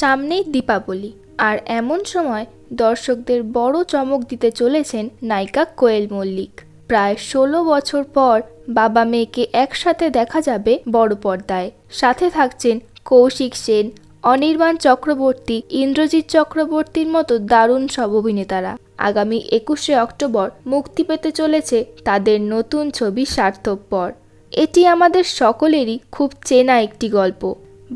সামনেই দীপাবলি, আর এমন সময় দর্শকদের বড় চমক দিতে চলেছেন নায়িকা কোয়েল মল্লিক। প্রায় ষোলো বছর পর বাবা মেয়েকে একসাথে দেখা যাবে বড় পর্দায়। সাথে থাকছেন কৌশিক সেন, অনির্বাণ চক্রবর্তী, ইন্দ্রজিৎ চক্রবর্তীর মতো দারুণ সব অভিনেতারা। আগামী একুশে অক্টোবর মুক্তি পেতে চলেছে তাদের নতুন ছবি স্বার্থপর এটি আমাদের সকলেরই খুব চেনা একটি গল্প।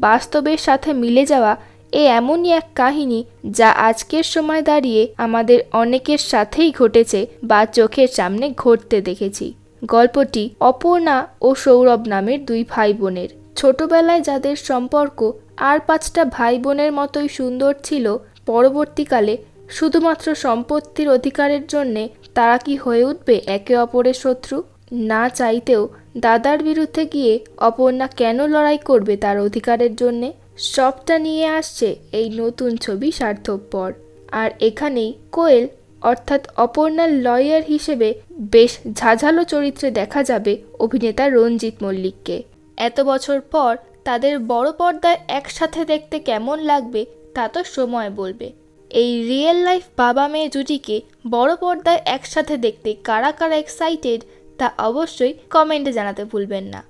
বাস্তবের সাথে মিলে যাওয়া এ এমনই এক কাহিনী যা আজকের সময় দাঁড়িয়ে আমাদের অনেকের সাথেই ঘটেছে বা চোখের সামনে ঘটতে দেখেছি। গল্পটি অপর্ণা ও সৌরভ নামের দুই ভাই বোনের ছোটবেলায় যাদের সম্পর্ক আর পাঁচটা ভাই বোনের মতোই সুন্দর ছিল, পরবর্তীকালে শুধুমাত্র সম্পত্তির অধিকারের জন্যে তারা কি হয়ে উঠবে একে অপরের শত্রু? না চাইতেও দাদার বিরুদ্ধে গিয়ে অপর্ণা কেন লড়াই করবে তার অধিকারের জন্যে? সবটা নিয়ে আসছে এই নতুন ছবি স্বার্থপর আর এখানেই কোয়েল, অর্থাৎ অপর্ণার লয়ার হিসেবে বেশ ঝাঝালো চরিত্রে দেখা যাবে অভিনেতা রঞ্জিত মল্লিককে। এত বছর পর তাদের বড় পর্দায় একসাথে দেখতে কেমন লাগবে তা তো সময় বলবে। এই রিয়েল লাইফ বাবা মেয়ে জুটিকে বড় পর্দায় একসাথে দেখতে কারা কারা এক্সাইটেড তা অবশ্যই কমেন্টে জানাতে ভুলবেন না।